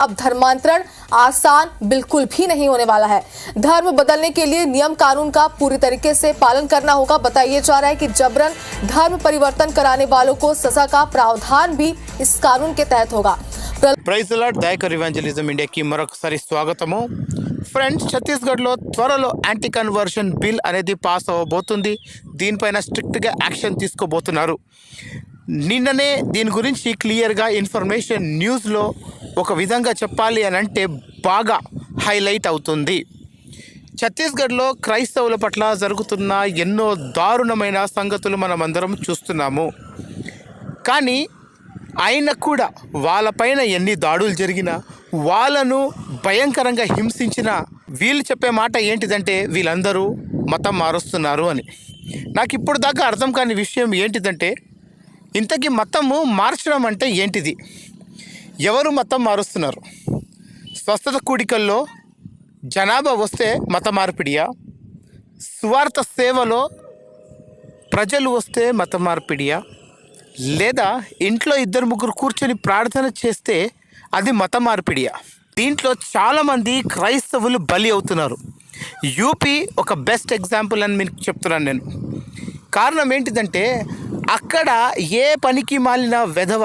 अब धर्मांतरण आसान बिल्कुल भी नहीं होने वाला है धर्म बदलने के लिए नियम कानून का पूरी तरीके से पालन करना होगा बताया जा रहा है कि जबरन धर्म परिवर्तन कराने वालों को सजा का प्रावधान भी इस कानून के तहत होगा प्रल- ప్రైజ్ లాడ్ దయకర్ ఇవాంజలిజం ఇండియాకి మరొకసారి స్వాగతము ఫ్రెండ్స్ ఛత్తీస్గఢ్లో త్వరలో యాంటీ కన్వర్షన్ బిల్ అనేది పాస్ అవ్వబోతుంది దీనిపైన స్ట్రిక్ట్గా యాక్షన్ తీసుకోబోతున్నారు నిన్ననే దీని గురించి క్లియర్గా ఇన్ఫర్మేషన్ న్యూస్లో ఒక విధంగా చెప్పాలి అని అంటే బాగా హైలైట్ అవుతుంది. ఛత్తీస్గఢ్లో క్రైస్తవుల పట్ల జరుగుతున్న ఎన్నో దారుణమైన సంగతులు మనమందరం చూస్తున్నాము. కానీ ఆయన కూడా వాళ్ళపైన ఎన్ని దాడులు జరిగినా వాళ్ళను భయంకరంగా హింసించిన వీళ్ళు చెప్పే మాట ఏంటిదంటే వీళ్ళందరూ మతం మారుస్తున్నారు అని. నాకు ఇప్పుడు దాకా అర్థం కాని విషయం ఏంటిదంటే ఇంతకీ మతము మార్చడం అంటే ఏంటిది? ఎవరు మతం మారుస్తున్నారు? స్వస్థత కూడికల్లో జనాభా వస్తే మత మార్పిడియా? స్వార్థ సేవలో ప్రజలు వస్తే మత మార్పిడియా? లేదా ఇంట్లో ఇద్దరు ముగ్గురు కూర్చొని ప్రార్థన చేస్తే అది మత మార్పిడియా? దీంట్లో చాలామంది క్రైస్తవులు బలి అవుతున్నారు. యూపీ ఒక బెస్ట్ ఎగ్జాంపుల్ అని మీకు చెప్తున్నాను నేను. కారణం ఏంటిదంటే అక్కడ ఏ పనికి మాలిన వెధవ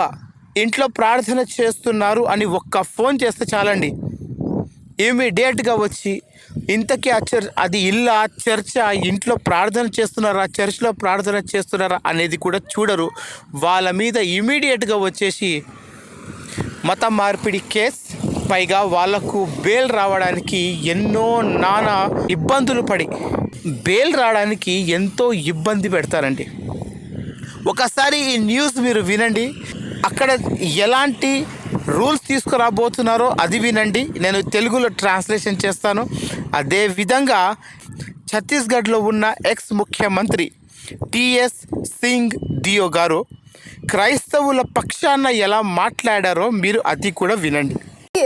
ఇంట్లో ప్రార్థన చేస్తున్నారు అని ఒక్క ఫోన్ చేస్తే చాలండి. ఇమీడియట్గా వచ్చి ఇంతకీ ఆ చర్చ్ అది ఇల్లా చర్చ ఇంట్లో ప్రార్థన చేస్తున్నారా చర్చ్లో ప్రార్థన చేస్తున్నారా అనేది కూడా చూడరు. వాళ్ళ మీద ఇమీడియట్గా వచ్చేసి మత మార్పిడి కేస్ పైగా వాళ్ళకు బెయిల్ రావడానికి ఎన్నో నానా ఇబ్బందులు పడి బెయిల్ రావడానికి ఎంతో ఇబ్బంది పెడతారండి. ఒకసారి ఈ న్యూస్ మీరు వినండి. అక్కడ ఎలాంటి రూల్స్ తీసుకురాబోతున్నారో అది వినండి. నేను తెలుగులో ట్రాన్స్లేషన్ చేస్తాను. అదే విధంగా ఛత్తీస్గఢ్లో ఉన్న ఎక్స్ ముఖ్యమంత్రి టిఎస్ సింగ్ డియో గారు క్రైస్తవుల పక్షాన ఎలా మాట్లాడారో మీరు అది కూడా వినండి.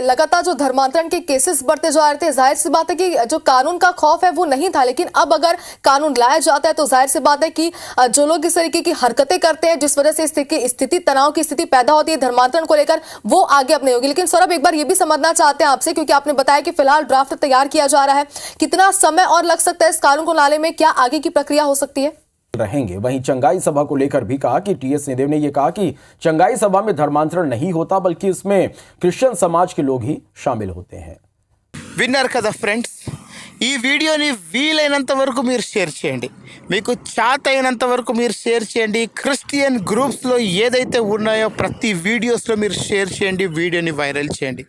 लगातार जो धर्मांतरण के केसेस बढ़ते जा रहे थे, ज़ाहिर सी बात है कि जो कानून का खौफ है वो नहीं था, लेकिन अब अगर कानून लाया जाता है तो ज़ाहिर सी बात है कि जो लोग इस तरीके की हरकतें करते हैं, जिस वजह से स्थिति, तनाव की स्थिति पैदा होती है धर्मांतरण को लेकर, वो आगे अब नहीं होगी। लेकिन सौरभ, एक बार ये भी समझना चाहते हैं आपसे, क्योंकि आपने बताया कि फ़िलहाल ड्राफ्ट तैयार किया जा रहा है, कितना समय और लग सकता है इस कानून को लाने में? क्या आगे की प्रक्रिया हो सकती है? रहेंगे वहीं चंगाई सभा को लेकर भी कहा कि टीएस सिंहदेव ने यह कहा कि चंगाई सभा में धर्मांतरण नहीं होता बल्कि इसमें क्रिश्चियन समाज के लोग ही शामिल होते हैं విన్నారు కదా ఫ్రెండ్స్ ఈ వీడియోని వీలైనంత వరకు మీరు షేర్ చేయండి మీకు చాత అయినంత వరకు మీరు షేర్ చేయండి క్రిస్టియన్ గ్రూప్స్లో ఏదైతే ఉన్నాయో ప్రతి వీడియోస్లో మీరు షేర్ చేయండి వీడియోని వైరల్ చేయండి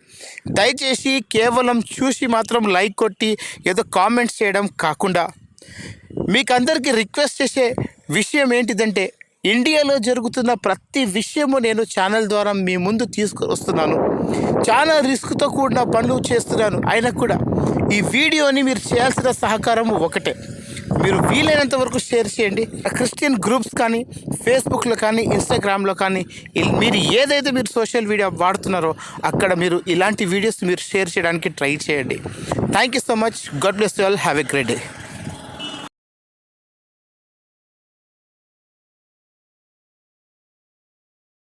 దయచేసి కేవలం చూసి మాత్రం లైక్ కొట్టి ఏదో కామెంట్స్ చేయడం కాకుండా మీకు అందరికీ రిక్వెస్ట్ చేసే విషయం ఏంటిదంటే ఇండియాలో జరుగుతున్న ప్రతి విషయము నేను ఛానల్ ద్వారా మీ ముందు తీసుకొస్తున్నాను చాలా రిస్క్తో కూడిన పనులు చేస్తున్నాను. అయినా కూడా ఈ వీడియోని మీరు చేయాల్సిన సహకారం ఒకటే. మీరు వీలైనంత వరకు షేర్ చేయండి. క్రిస్టియన్ గ్రూప్స్ కానీ ఫేస్బుక్లో కానీ ఇన్స్టాగ్రామ్లో కానీ ఇల్- మీరు ఏదైతే మీరు సోషల్ మీడియా వాడుతున్నారో అక్కడ మీరు ఇలాంటి వీడియోస్ మీరు షేర్ చేయడానికి ట్రై చేయండి. Thank you so much. God bless you all. Have a great day.